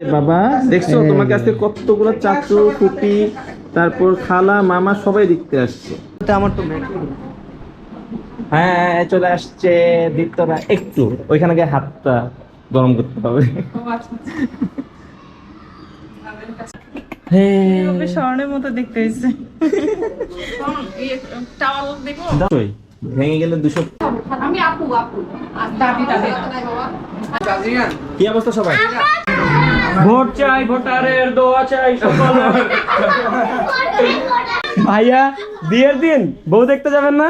বাবা দেখছ তোমাকে আজকে কতগুলো চাচু ফুপি তারপর খালা মামা সবাই দেখতে আসছে। আমার তো হ্যাঁ চলে আসছে দীপ্তরা একটু ওইখানে গিয়ে হাতটা গরম করতে হবে। হ্যাঁ। ভেঙে গেলে দুশো কি অবস্থা সবাই? ভোট চাই, ভোটারের দোয়া চাই ভাইয়া, বিয়ের দিন বউ দেখতে যাবেন না?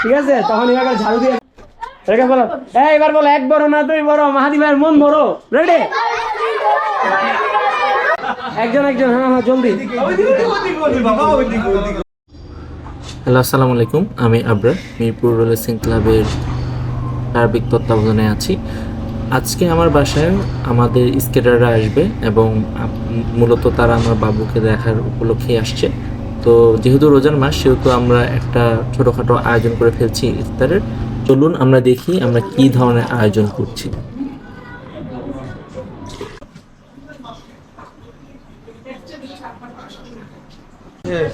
ঠিক আছে, তখন এবার ঝাড়ু দিয়ে রেখে বলো। এই, এবার বলো, এক বড় না দুই বড়? মাহাদি ভাইয়ের মন বড়। রেডি একজন একজন হ্যাঁ হ্যাঁ জলদি। হ্যালো, আসসালামু আলাইকুম। আমি আবরার মিরপুর রেসিং ক্লাবের সার্বিক তত্ত্বাবধানে আছি। আজকে আমার বাসায় আমাদের স্কেটাররা আসবে এবং মূলত তারা আমার বাবুকে দেখার উপলক্ষে আসছে। তো যেহেতু রোজার মাস, সেহেতু আমরা একটা ছোটোখাটো আয়োজন করে ফেলছি ইফতারের। চলুন আমরা দেখি আমরা কি ধরনের আয়োজন করছি।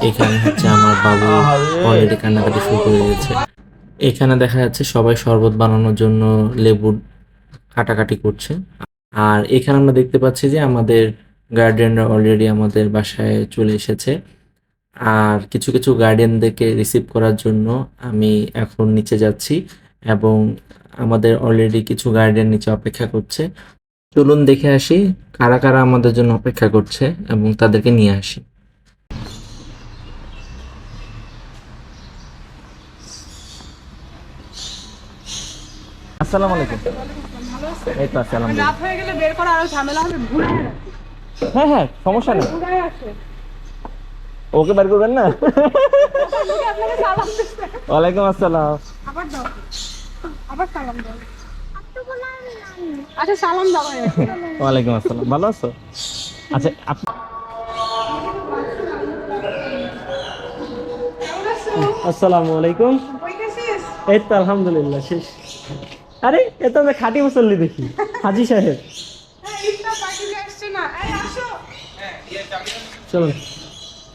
এখানে হচ্ছে আমার বাবু অলরেডি কান্নাকাটি শুরু করে দিয়েছে। এখানে দেখা যাচ্ছে সবাই শরবত বানানোর জন্য লেবু কাটাকাটি করছে। আর এখানে আমরা দেখতে পাচ্ছি যে আমাদের গার্ডিয়ানরা অলরেডি আমাদের বাসায় চলে এসেছে। আর কিছু কিছু গার্ডিয়ানদেরকে রিসিভ করার জন্য আমি এখন নিচে যাচ্ছি এবং আমাদের অলরেডি কিছু গার্ডিয়ান নিচে অপেক্ষা করছে। চলুন দেখে আসি কারা কারা আমাদের জন্য অপেক্ষা করছে এবং তাদেরকে নিয়ে আসি। আসসালামু আলাইকুম। এই তো রাত হয়ে গেলে বের করা আরও ঝামেলা হবে ঘুরে হ্যাঁ হ্যাঁ সমস্যা নেই। ওকে বের করবেন না? ওয়ালাইকুম আসসালাম। আবার দাও। আবার সালাম দাও। আচ্ছা সালাম দাও ওয়ালাইকুম আসসালাম। ভালো আছো? আচ্ছা আপনি আসসালামু আলাইকুম। এই তো আলহামদুলিল্লাহ শেষ। এ তো আমরা খাঁটি মুসল্লি দেখি হাজি সাহেব। হ্যাঁ না। এই আসো। চলুন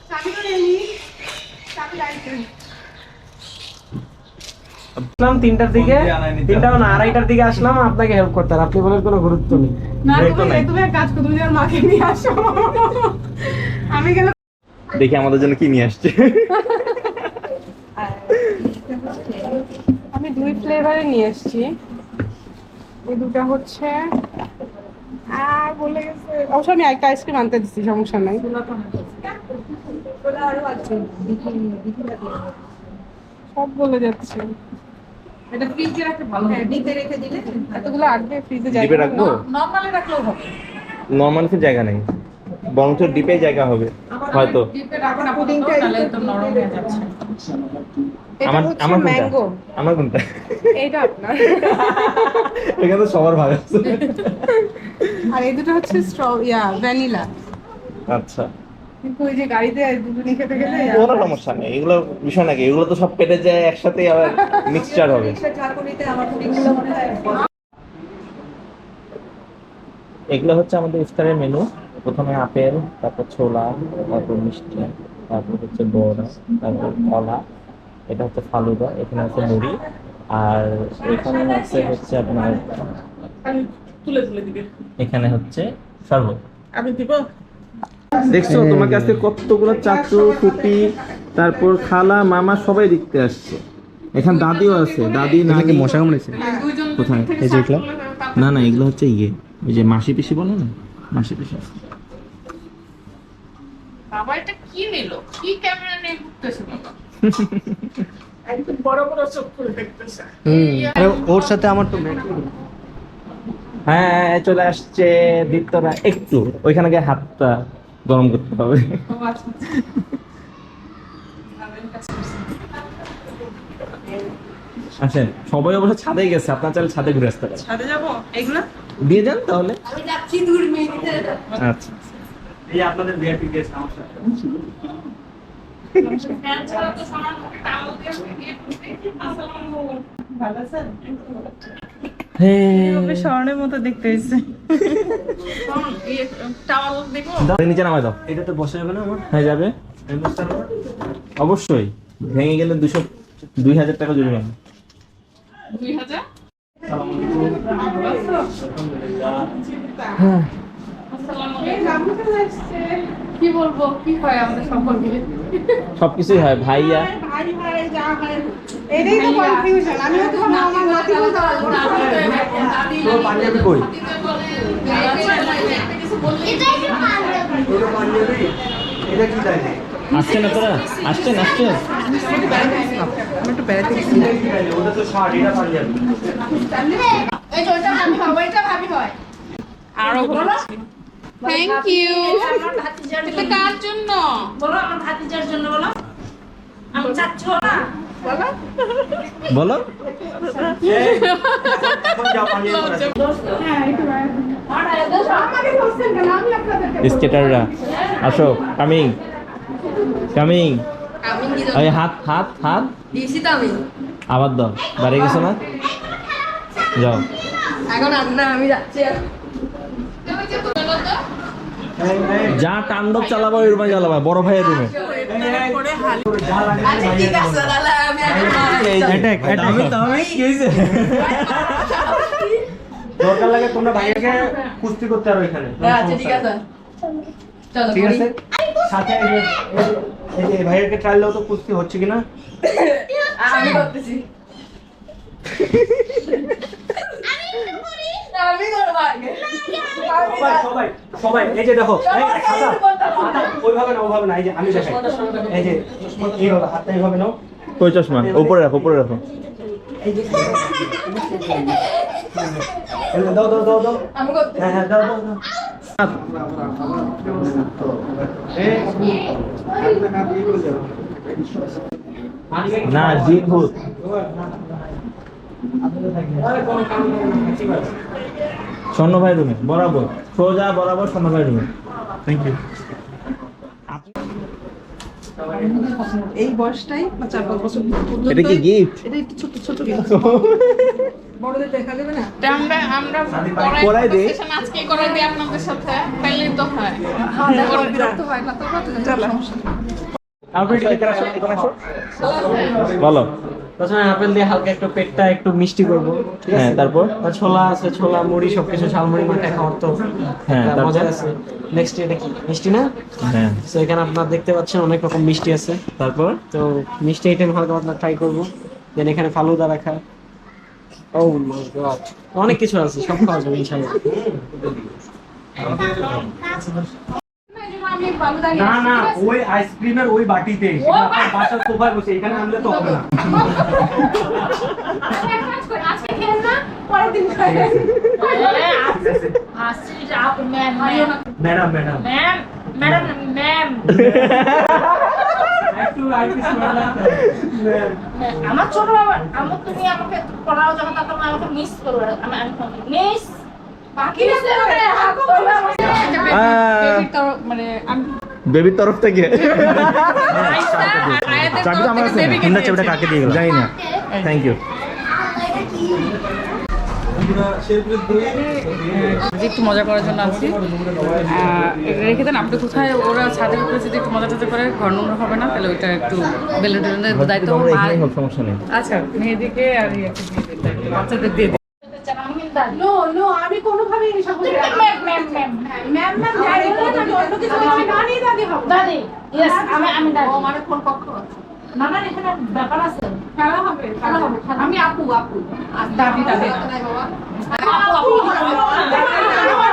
চাবি করে নি। চাবি রাখতে আসলাম তিনটার দিকে। তিনটা না আড়াইটার দিকে আসলাম আপনাকে হেল্প করতে আপনি বলেন কোনো গুরুত্ব নেই। আমি গেলে দেখি আমাদের জন্য কি নিয়ে আসছে। আমি দুই ফ্লেভারে নিয়ে এসেছি। এই দুটা হচ্ছে আর বলে গেছে অবশ্য আমি একটা আইসক্রিম আনতে দিচ্ছি সমস্যা নাই। সব বলে যাচ্ছে। এটা ফ্রিজে রাখতে ভালো হ্যাঁ। ডিপে রেখে দিলে এতগুলো আটবে ফ্রিজে ডিপে রাখব? নরমালি রাখলেও হবে। নর্মাল কি জায়গা নেই। বরঞ্চ ডিপে জায়গা হবে হয়তো। ডিপে রাখো না পুডিংটা নাহলে নরম হয়ে যাচ্ছে। এটা আমার আমার ম্যাঙ্গো আমার কোনটা? এইটা আপনার। এখানে তো সবার ভাগ আছে। আর এই দুটো হচ্ছে স্ট্র ইয়া ভ্যানিলা আচ্ছা। কিন্তু ওই যে গাড়িতে দুটো খেতে গেলে কোনো সমস্যা নেই এগুলো বিষয় নাকি? এগুলো তো সব পেটে যায় একসাথে আবার মিক্সচার হবে। এগুলো হচ্ছে আমাদের ইফতারের মেনু প্রথমে আপেল তারপর ছোলা তারপর মিষ্টি তারপর হচ্ছে বড়া তারপর কলা। এটা হচ্ছে ফালুদা এখানে আছে মুড়ি আর এখানে আছে হচ্ছে আপনার তুলে তুলে দিবে। এখানে হচ্ছে শরবত। আমি দিব? দেখছ তোমাকে আজকে কতগুলো চাচু ফুপি তারপর খালা মামা সবাই দেখতে আসছে। এখানে দাদিও আছে দাদি নাকি মশা কামড়েছে? কোথায়? এই যে এগুলো? না না এগুলো হচ্ছে ইয়ে ওই যে মাসি পিসি বলো না? মাসি পিসি বাবা এটা কি নিল? কি ক্যামেরা নিয়ে ঘুরতেছে বাবা? একদম বড় বড় চোখ করে দেখতেছে। আরে ওর সাথে আমার তো হ্যাঁ চলে আসছে দীপ্তরা একটু ওইখানে গিয়ে হাতটা গরম করতে হবে। আচ্ছা আসেন সবাই অবশ্য ছাদে গেছে আপনার চাইলে ছাদে ঘুরে আসতে পারেন। ছাদে যাব? এগুলা? দিয়ে যান তাহলে। আচ্ছা। এই আপনাদের ভিআইপি গেস্ট সমস্যা স্বর্ণের মতো দেখতে হয়েছে। নিচে নামাই দাও। এটা তো বসে যাবে না আমার? হয়ে যাবে। অবশ্যই। ভেঙে গেলে দুশো দুই হাজার টাকা জরিমানা দুই হাজার? আসসালামু আলাইকুম। কি বলব কি হয় আমাদের সম্পর্কে? সবকিছুই হয় ভাইয়া। ভাই ভাই যা হয়। এটাই তো কনফিউশন আমি তো আমার নাতি বলতে পারব না। তো পাঞ্জাবি কই? ওটা পাঞ্জাবি? এটা কি তাই? আসছেন তোরা? আসছেন আসছেন একটু বেড়াতে গেছি। এটা কি তাই? ওটা তো শার্ট এটা পাঞ্জাবি। আরও থ্যাংক ইউ এটা কার জন্য? বলো আমার ভাতিজার জন্য বলো। আমি চাচ্ছ না বলো। স্কেটাররা আসো কামিং কামিং ওই হাত হাত হাত। আবার দাও। বাড়ি গেছো না? যাও। এখন আর না আমি যাচ্ছি। যা তাণ্ডব চালাবা ওই রুমে চালাবা বড় ভাইয়ের রুমে দরকার লাগে তোমরা ভাইয়াকে কুস্তি করতে পারো এখানে আচ্ছা ঠিক আছে। ঠিক আছে? সাথে এই যে- এই যে ভাইয়াকে ট্রায়াল দাও তো কুস্তি হচ্ছে কিনা? আমি করতেছি। আমি করব আগে সবাই সবাই সবাই এই যে দেখো ওইভাবে না ওইভাবে না এই যে আমি দেখাই। এই যে এইভাবে হাতটা এইভাবে নাও। চশমা? উপরে রাখো উপরে রাখো। দাও দাও দাও দাও। আমি হ্যাঁ হ্যাঁ দাও দাও দাও। না জিত ভূত স্বর্ণ ভাই রুমে বরাবর। সোজা বরাবর স্বর্ণ ভাই রুমে থ্যাংক ইউ এই বয়সটাই বা চার পাঁচ বছর পর্যন্ত এটা কি গিফট এটা একটু ছোট ছোট বড়দের দেখা যাবে না আমরা আমরা করাই করাই দেই। আজকে করাই দিই আপনাদের সাথে তাইলে তো হয়। বিরক্ত হয় না তো চলো। বলো। প্রথমে আপেল দিয়ে হালকা একটু পেটটা একটু মিষ্টি করব। ঠিক হ্যাঁ আছে তারপর? আর ছোলা আছে ছোলা মুড়ি সবকিছু ঝালমুড়ি মাথায় খাওয়ার তো হ্যাঁ, মজা আছে। নেক্সট এটা কি? মিষ্টি না? হ্যাঁ। তো এখানে আপনারা দেখতে পাচ্ছেন অনেক রকম মিষ্টি আছে। তারপর? তো মিষ্টি আইটেম হালকা পাতলা ট্রাই করব। দেন এখানে ফালুদা রাখা। ও মাই গড অনেক কিছু আছে সব খাওয়া যাবে ইনশাআল্লাহ। আমি বাবুদা নিয়ে না না ওই আইসক্রিমের ওই বাটিতে আপনার বাসার সোফায় বসে এখানে আনলে তো হবে না। আচ্ছা, আজকে খেলেন না পরের দিন madam madam. Ma'am madam ma'am আমার ছোট বাবা আমার তুমি আমাকে পড়াও যখন তখন আমাকে মিস করো আমি আমি মিস বাকি তরফ মানে বেবির তরফ থেকে? চাবি তো আমার বেবিকে চাবিটা কাকে দিয়ে গেল? জানি না। থ্যাংক ইউ একটু মজা করার জন্য আসছি রেখে দেন আপনি কোথায় ওরা ছাদের উপরে যদি একটু মজা টজা করে ঘর নোংরা হবে না তাহলে ওইটা একটু বেলুন টেলুনের দায়িত্ব সমস্যা নেই। আচ্ছা মেয়েদিকে আর বাচ্চাদের দিয়ে নো নো আমি কোনোভাবেই এসব ma'am ma'am ma'am ma'am ma'am দাঁড়ি আমি অন্য কিছু বলছি না দাদি হব দাদি। ইয়েস আমি আমি দাদি। ও মানে কোন পক্ষ না না এখানে ব্যাপার আছে। খেলা হবে খেলা হবে আমি আপু আপু। দাদি দাদি। আপু আপু আমার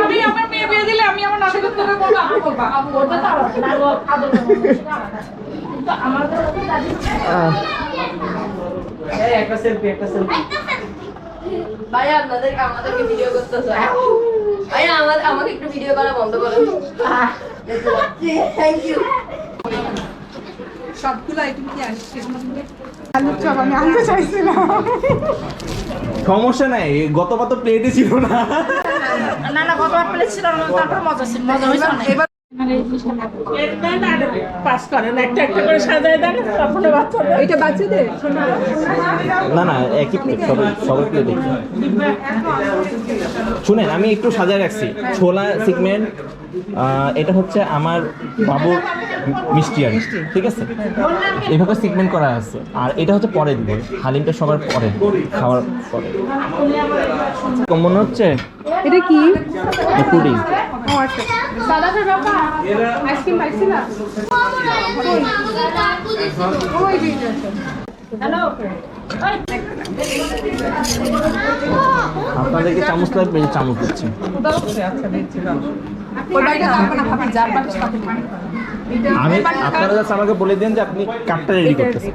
আমি আমার মেয়ে বিয়ে দিলে আমি আমার নাতিকে করে বলব? আপু বলবা আপু। ওটা তো না ও আদর আমার। কিন্তু আমাদের ওটা দাদি একটা সেলফি একটা সেলফি ভাইয়া আপনাদের আমাদেরকে ভিডিও করতেছে? ভাইয়া আমার আমাকে একটু ভিডিও করা বন্ধ করুন থ্যাংক ইউ সবগুলো আইটেম কি আসছে আলুর চপ আমি আনতে চাইছিলাম। সমস্যা নাই গতবার তো প্লেটে ছিল না। না না গতবার প্লেট ছিল না তারপর মজা ছিল। মজা হয়েছে এবার পাস করেন একটা একটা করে সাজায় দেন তারপরে বাচ্চাদের এটা বাচ্চাদের না না একই সবাই দেখি। শুনেন আমি একটু সাজায় রাখছি। ছোলা সিগমেন্ট এটা হচ্ছে আমার বাবুর মিষ্টি আর ঠিক আছে? এভাবে সিগমেন্ট করা আছে। আর এটা হচ্ছে পরে দিব হালিমটা সবার পরে খাওয়ার পরে। মনে হচ্ছে? এটা কি? পুডিং। আচ্ছা। আপনাদেরকে চামচ লাগবে চামচ দিচ্ছি। আমি আপনারা জাস্ট আমাকে বলে দিন যে আপনি কাপটা রেডি করতেছেন।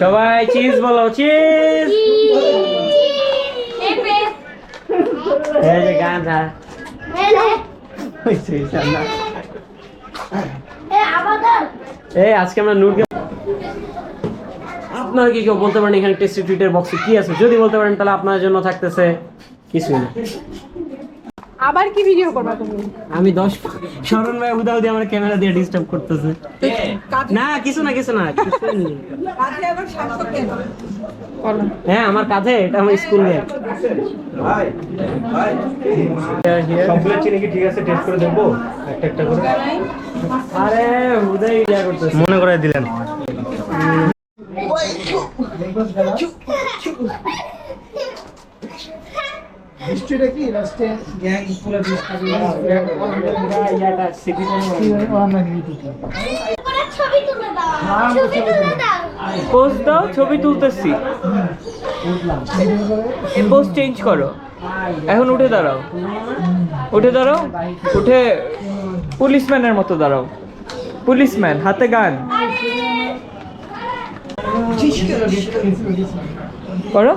সবাই চিজ বলো চিজ এই যে গাঁধা এই আজকে আমরা নূরকে আপনারা কি কেউ বলতে পারেন এখানে টেস্টি টুইটের বক্সে কি আছে? যদি বলতে পারেন, তাহলে আপনার জন্য থাকতেছে কিছুই না। আবার কি ভিডিও করবা তুমি? আমি দশ শরণ ভাই উদা উদি আমার ক্যামেরা দিয়ে ডিস্টার্ব করতেছে। না কিছু না কিছু না কিছুই নেই। হ্যাঁ আমার কাঁধে এটা আমার স্কুল ব্যাগ সবগুলো চিনি কি ঠিক আছে? টেস্ট করে দেখব। একটা একটা করে। আরে উদয় ইয়া করতেছে। মনে করে দিলেন। ছবি তুলে দাও। ছবি তুলে দাও। পোস্ট দাও ছবি তুলতেছি। পোস্ট চেঞ্জ করো। এখন উঠে দাঁড়াও। উঠে দাঁড়াও। উঠে পুলিশম্যানের মতো দাঁড়াও। পুলিশম্যান হাতে গান। করো।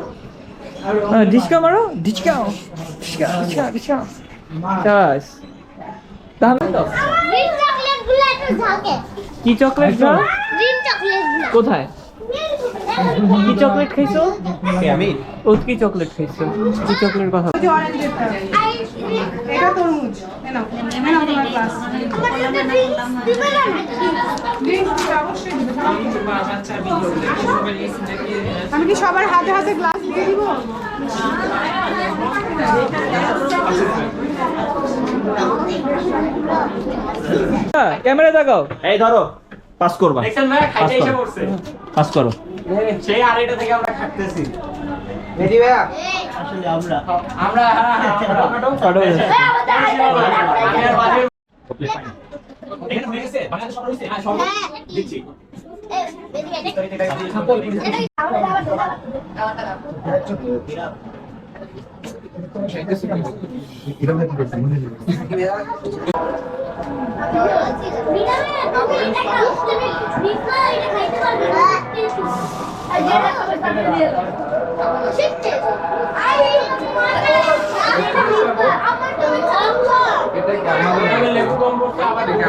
হ্যাঁ, মারো। ডিসকাও গ্রিন চকলেটগুলো একটু ঝাঁকে কি চকলেট খাও গ্রিন চকলেটগুলো কোথায় কি চকলেট খাইছো আমি ও কি চকলেট খাইছো কি চকলেট কথা এটা তরমুজ নাও নাও তোমার আমি কি সবার হাতে হাতে গ্লাস দিয়ে দিব ক্যামেরা দেখাও। এই ধরো পাস করবা। দেখছেন ভাই খাইতে এসে পড়ছে। পাস করো। সেই আড়াইটা থেকে আমরা খাটতেছি। আমরা। হ্যাঁ, হ্যাঁ, আমরা। Photo উঠেছি। আমি আর বালির- এখানে হয়ে গেছে? বাংলাদেশ সব হয়েছে? হ্যাঁ সব। দিচ্ছি।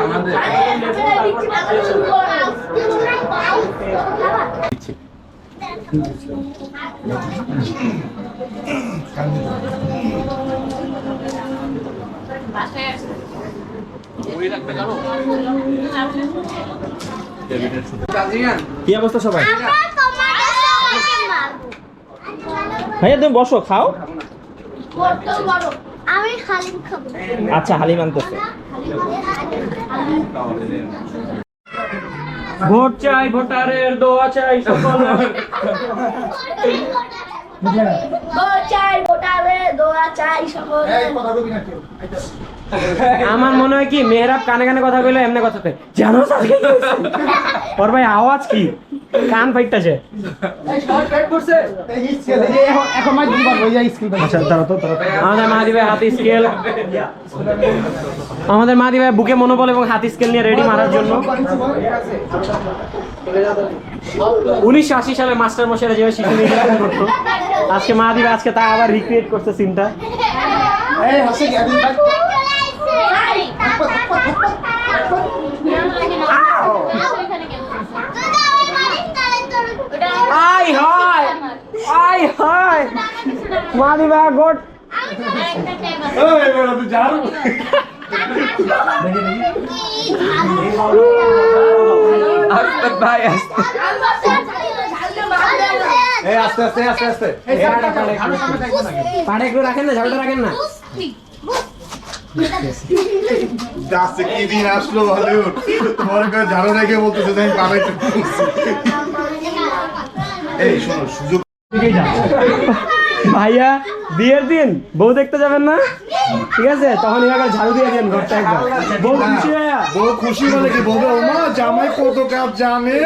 আমাদের কি অবস্থা সবাই? ভাইয়া তুমি বসো খাও। আমি হালিম খাব আচ্ছা হালিম আনতেছে। ভোট চাই ভোটারের দোয়া চাই সকলের। আমার মনে হয় কি মেহরাব কানে কানে কথা বললে এমনি কথা কয় জানো আজকে ওর ভাই আওয়াজ কি? কান আচ্ছা তো আমাদের মাহাদি ভাই হাতি স্কেল আমাদের মাহাদি ভাই বুকে মনোবল এবং হাতি স্কেল নিয়ে রেডি মারার জন্য উনিশশো আশি সালে মাস্টার মশাইরা যেভাবে শিশু নির্যাতন করতো আজকে মাহাদি ভাই আজকে তা আবার রিক্রিয়েট করছে সিনটা আই হয় আই হয় মাহাদি ভাই গোট এই আস্তে আস্তে আস্তে আস্তে পাড়ে একটু রাখেন না ঝাড়ুটা রাখেন না। গাছে কি দিন আসলো তোমার ঝাড়ু রেখে বলতেছে যে আমি পালাইতে এই শোনো সুযোগ ভাইয়া বিয়ের দিন বউ দেখতে যাবেন না? ঠিক আছে? তখন এবার ঝাড়ু দিয়ে দেন ঘরটা একবার। বউ খুশি ভাইয়া? বউ খুশি বলে কি বলবে ও মা জামাই কত কাজ জানে?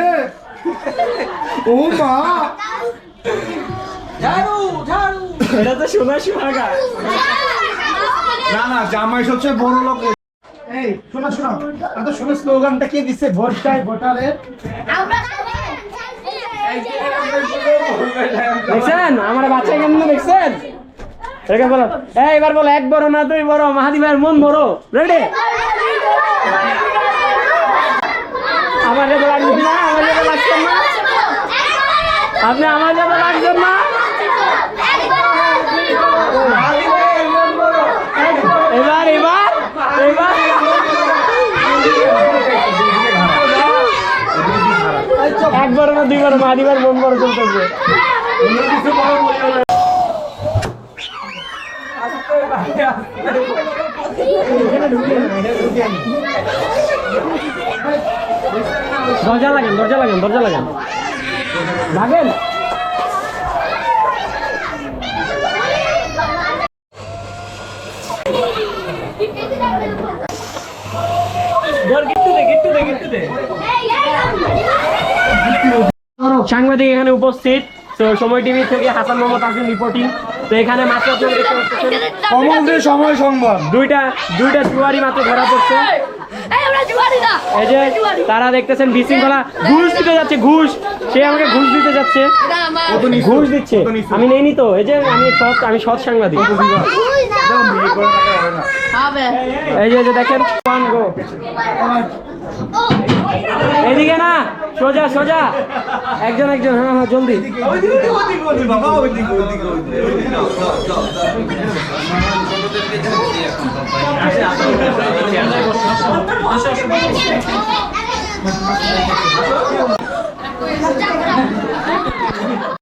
ও মা। এটা তো সোনা সোহাগা না না জামাই সবচেয়ে বড় লোক। এই শোনো শোনো। এত শোনো স্লোগানটা কে দিচ্ছে ভোট চাই ভোটারের দেখছেন? আমার বাচ্চা কেমন দেখছেন? রেখে বলো। এই এবার বলো এক বড় না দুই বড়? মাহাদি ভাইয়ের মন বড়? রেডি আমার রেখে না? আমার রেখে না? আপনি আমার রেখে লাগছেন না এবার এবার এবার একবার না দুইবার মাদিবার মন বড় চলতেছে দরজা লাগেন দরজা লাগেন দরজা লাগেন। লাগেন? সাংবাদিক এখানে উপস্থিত। তো সময় টিভি থেকে হাসান মোহাম্মদ আসিম রিপোর্টিং তো এখানে মাত্র আপনারা দেখতে পাচ্ছেন কমলদের সময় সংবাদ। দুইটা দুইটা জুয়ারি মাত্র ধরা পড়ছে। এই যে তারা দেখতেছেন বিশৃঙ্খলা ঘুষ দিতে যাচ্ছে ঘুষ। সে আমাকে ঘুষ দিতে যাচ্ছে। ঘুষ দিচ্ছে। আমি নেইনি তো। এই যে আমি সৎ আমি সৎ সাংবাদিক। এই যে এই যে দেখেন go। এদিকে না সোজা সোজা। একজন একজন হ্যাঁ হ্যাঁ জলদি।